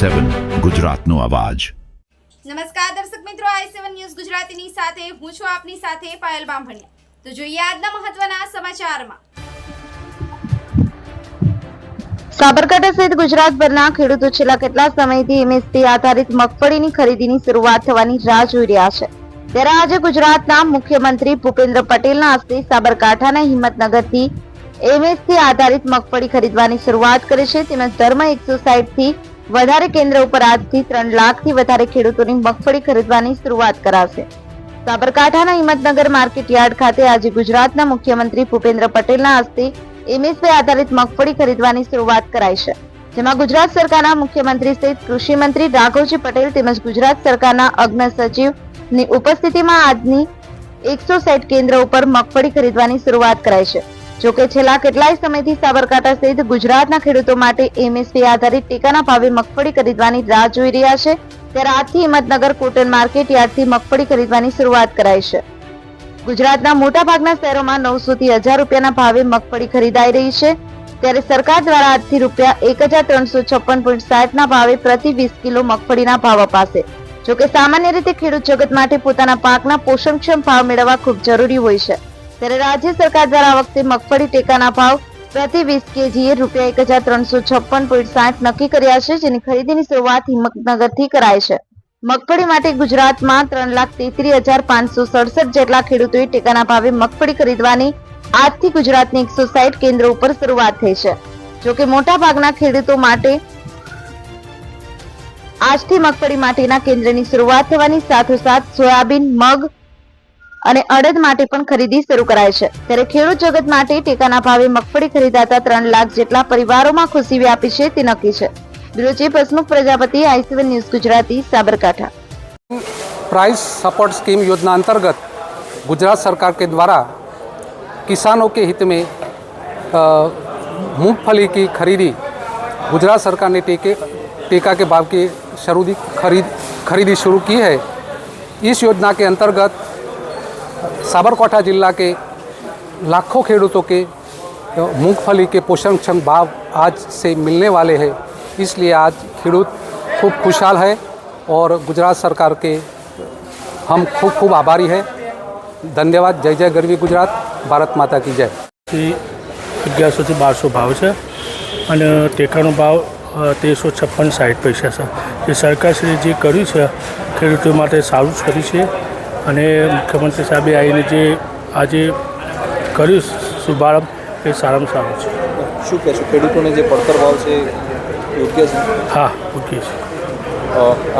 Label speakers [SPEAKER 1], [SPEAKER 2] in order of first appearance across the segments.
[SPEAKER 1] સેવન ગુજરાતનો અવાજ.
[SPEAKER 2] નમસ્કાર દર્શક મિત્રો આઈ સેવન ન્યૂઝ ગુજરાતીની સાથે હું છું આપની સાથે પાયલ બામભણિયા. તો જોઈએ આજના મહત્વના સમાચારમાં.
[SPEAKER 3] સાબરકાંઠા સહિત ગુજરાતભરના ખેડૂતો છેલ્લા કેટલા સમયથી એમએસપી આધારિત મગફળીની ખરીદીની શરૂઆત થવાની રાહ જોઈ રહ્યા છે. ત્યારે આજે ગુજરાતના મુખ્યમંત્રી ભૂપેન્દ્ર પટેલના હસ્તે સાબરકાંઠાના હિંમતનગરથી એમએસપી આધારિત મગફળી ખરીદવાની શરૂઆત કરે છે. તેમજ ધર્મ એકસો થી વધારે કેન્દ્ર ઉપર આજથી ત્રણ લાખથી વધારે ખેડૂતોની મગફળી ખરીદવાની શરૂઆત કરાશે. સાબરકાંઠાના હિંમતનગર માર્કેટ યાર્ડ ખાતે આજે ગુજરાતના મુખ્યમંત્રી ભૂપેન્દ્ર પટેલના હસ્તે એમએસપી આધારિત મગફળી ખરીદવાની શરૂઆત કરાઈ છે. જેમાં ગુજરાત સરકારના મુખ્યમંત્રી સહિત કૃષિ મંત્રી રાઘવજી પટેલ તેમજ ગુજરાત સરકારના અગ્ન સચિવની ઉપસ્થિતિમાં આજની એકસો સાઠ કેન્દ્ર ઉપર મગફળી ખરીદવાની શરૂઆત કરાઈ છે. જોકે છેલ્લા કેટલાય સમયથી સાબરકાંઠા સહિત ગુજરાતના ખેડૂતો માટે એમએસપી આધારિત ટેકાના ભાવે મગફળી ખરીદવાની રાહ જોઈ રહ્યા છે. ત્યારે આજથી હિંમતનગર કોટન માર્કેટ યાર્ડથી મગફળી ખરીદવાની શરૂઆત કરાઈ છે. ગુજરાતના મોટાભાગના શહેરોમાં નવસો થી હજાર રૂપિયાના ભાવે મગફળી ખરીદાઈ રહી છે. ત્યારે સરકાર દ્વારા આજથી રૂપિયા એક હજાર ત્રણસો છપ્પન પોઈન્ટ સાઠના ભાવે પ્રતિ વીસ કિલો મગફળીના ભાવ અપાશે. જોકે સામાન્ય રીતે ખેડૂત જગત માટે પોતાના પાકના પોષણક્ષમ ભાવ મેળવવા ખૂબ જરૂરી હોય છે. ત્યારે રાજ્ય સરકાર દ્વારા વખતે મગફળી ટેકાના ભાવ પ્રતિ વીસ કેજીએ રૂપિયા એક હજાર ત્રણસો છપ્પન પોઈન્ટ સાઠ નક્કી કર્યા છે, જેની ખરીદીની શરૂઆત હિંમતનગરથી કરાય છે. મગફળી માટે ગુજરાતમાં ત્રણ લાખ તેત્રીસ હજાર પાંચસો સડસઠ જેટલા ખેડૂતોએ ટેકાના ભાવે મગફળી ખરીદવાની આજથી ગુજરાતની એકસો સાઈઠ કેન્દ્રો ઉપર શરૂઆત થઈ છે. જોકે મોટા ભાગના ખેડૂતો માટે આજથી મગફળી માટેના કેન્દ્રની શરૂઆત થવાની સાથોસાથ સોયાબીન, મગ અને અડદ માટે પણ ખરીદી શરૂ કરાય છે ત્યારે ખેડૂત જગત માટે ટેકાના ભાવે મગફળી ખરીદાતા ત્રણ લાખ જેટલા પરિવારોમાં ખુશી વ્યાપી છે તે નક્કી છે bureau chief Hasmukh Prajapati I C one news
[SPEAKER 4] Gujarati Sabarkantha price support scheme योजना अंतर्गत गुजरात सरकार के द्वारा किसानों के हित में अ, मूंगफली की खरीदी गुजरात सरकार ने टेके टेका के भाव की शुरू खरीद खरीदी शुरू की है इस योजना के अंतर्गत साबरकांठा जिला के लाखों खेडूतों के अ, मूंगफली के पोषणक्षम भाव आज से मिलने वाले हैं इसलिए आज खेडूत खूब खुशहाल है और गुजरात सरकार के हम खूब खूब आभारी हैं धन्यवाद जय जय गरवी गुजरात भारत माता की जय
[SPEAKER 5] થી અગિયારસોથી બારસો ભાવ છે અને ટેકાનો ભાવ અ, તેરસો છપ્પન સાઠ પૈસા છે જે સરકારશ્રીએ જે કર્યું છે ખેડૂતો માટે સારું જ કર્યું છે અને મુખ્યમંત્રી સાહેબે આવીને જે આજે કર્યું શુભારંભ એ સારામાં સારું છે.
[SPEAKER 6] શું કહેશો ખેડૂતોને જે પડતર ભાવ છે યોગ્ય છે?
[SPEAKER 5] હા ઓકે છે.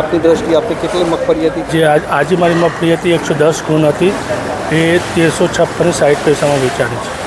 [SPEAKER 6] આપની દ્રષ્ટિએ આપણે કેટલી મગફળી હતી?
[SPEAKER 5] જે આજ આજે મારી મગફળી હતી એકસો દસ ગુણ હતી એ તેરસો છપ્પન સાઠ પૈસામાં વેચાણી છે.